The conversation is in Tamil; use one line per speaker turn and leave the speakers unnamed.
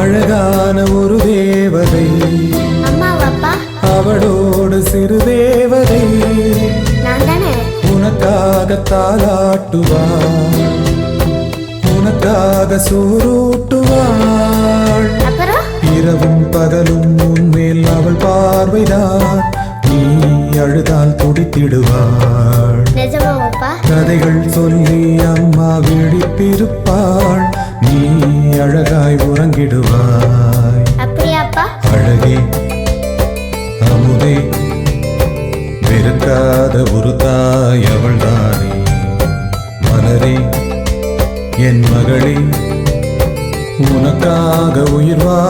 அழகான ஒரு தேவதை. அவளோடு சிறு தேவதை. உனக்காக தாலாட்டுவாள் உனக்காக சோறூட்டுவாள் இரவும் பகலும் உன்மேல் அவள் பார்வைதான். நீ அழுதால் துடித்திடுவாள். கதைகள் சொல்லி அம்மா விழிப்பிருப்பாள் நீ அழகாய் உறங்கிடுவாய். அழகே அமுதே வெறுக்காத ஒரு தாய் அவள்தானே. மலரே என் மகளே உனக்காக உயிர் வாழும்